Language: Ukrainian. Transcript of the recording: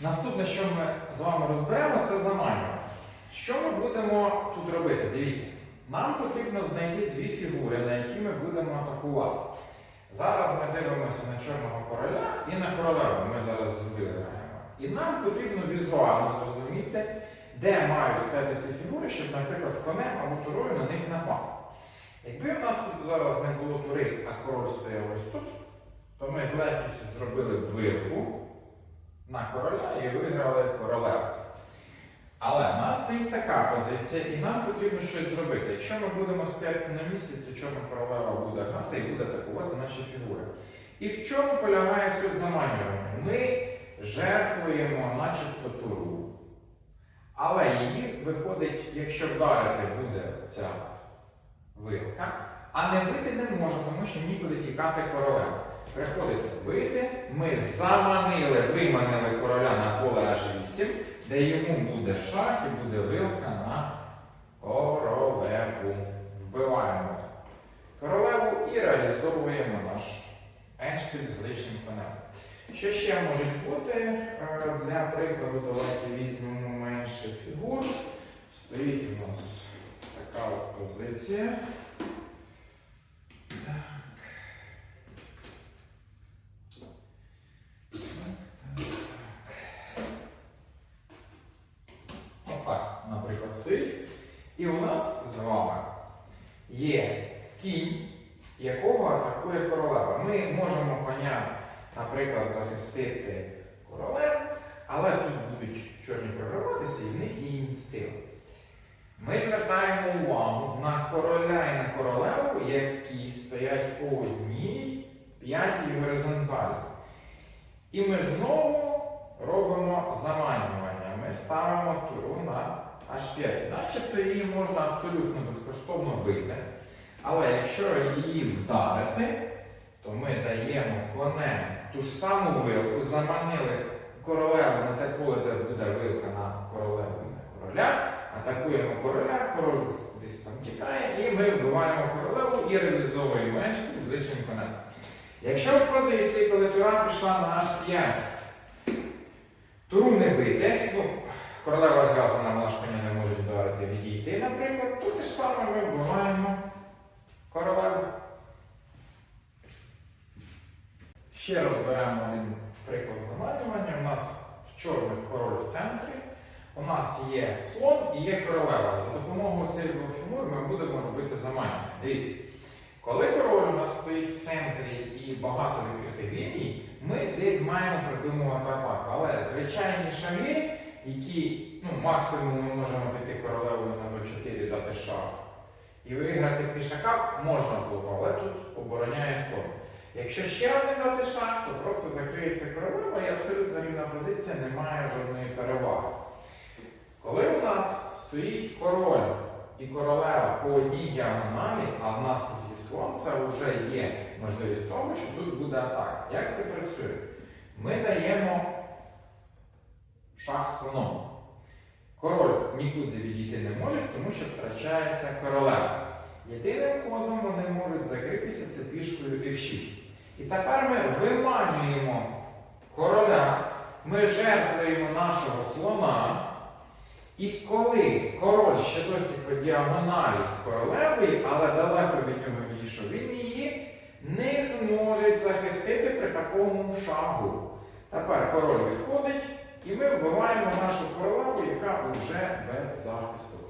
Наступне, що ми з вами розберемо, це заманювання. Що ми будемо тут робити? Дивіться, нам потрібно знайти дві фігури, на які ми будемо атакувати. Зараз ми дивимося на чорного короля і на королеву. Ми зараз виграємо. І нам потрібно візуально зрозуміти, де мають стояти ці фігури, щоб, наприклад, конем або турою на них напасти. Якби у нас тут зараз не було тури, а король стояв ось тут, то ми з легкістю зробили б вилку на короля і виграли королеву. Але в нас стоїть така позиція, і нам потрібно щось зробити. Якщо ми будемо стояти на місці, то чорна королева буде грати і буде атакувати наші фігури. І в чому полягає суть заманювання? Ми жертвуємо начебто туру, але її виходить, якщо вдарити буде ця вилка, а не бити не може, тому що нікуди тікати королем. Приходиться бити. Ми заманили, виманили короля на поле H8, де йому буде шах і буде вилка на королеву. Вбиваємо королеву і реалізовуємо наш еншпіль з лишнім конем. Що ще може бути? Е, Для прикладу, давайте візьмемо менше фігур. Стоїть у нас така от позиція. Наприклад, стоїть. І у нас з вами є кінь, якого атакує королева. Ми можемо коня, наприклад, захистити королем, але тут будуть чорні прориватися і в них є інстинкт. Ми звертаємо увагу на короля і на королеву, які стоять по одній п'ятій горизонталі. І ми знову робимо заманювання. Ми ставимо туру на H5. Начебто її можна абсолютно безкоштовно бити. Але якщо її вдарити, то ми даємо конем ту ж саму вилку, заманили королеву на те поле, де буде вилка на королеву і на короля, атакуємо короля, король десь там тікає, і ми вбиваємо королеву і реалізовуємо меч з конем. Якщо в позиції, коли тура пішла на H5, туру не бити, ну, королева зв'язана, коня не може вдарити, відійти, наприклад, то те ж саме ми вбиваємо королеву. Ще розберемо один приклад заманювання. У нас в чорний король в центрі. У нас є слон і є королева. За допомогою двох фігур ми будемо робити заманювання. Дивіться, коли король у нас стоїть в центрі і багато відкритих ліній, ми десь маємо придумувати атаку. Але звичайні шаги, які ну, максимум ми можемо піти королевою на b4 дати шах. І виграти пішака можна було, але тут обороняє слон. Якщо ще один дати шах, то просто закриється королева і абсолютно рівна позиція не має жодної переваги. Коли у нас стоїть король і королева по одній діагоналі, а в нас тут є вже є можливість того, що тут буде атака. Як це працює? Ми даємо шах слоном. Король нікуди відійти не може, тому що втрачається королева. Єдиним ходом вони можуть закритися це пішкою F6. І тепер ми виманюємо короля, ми жертвуємо нашого слона. І коли король ще досі по діагоналі з королевою, але далеко від нього відійшов, він її не зможе захистити при такому шагу. Тепер король відходить, і ми вбиваємо нашу королеву, яка вже без захисту.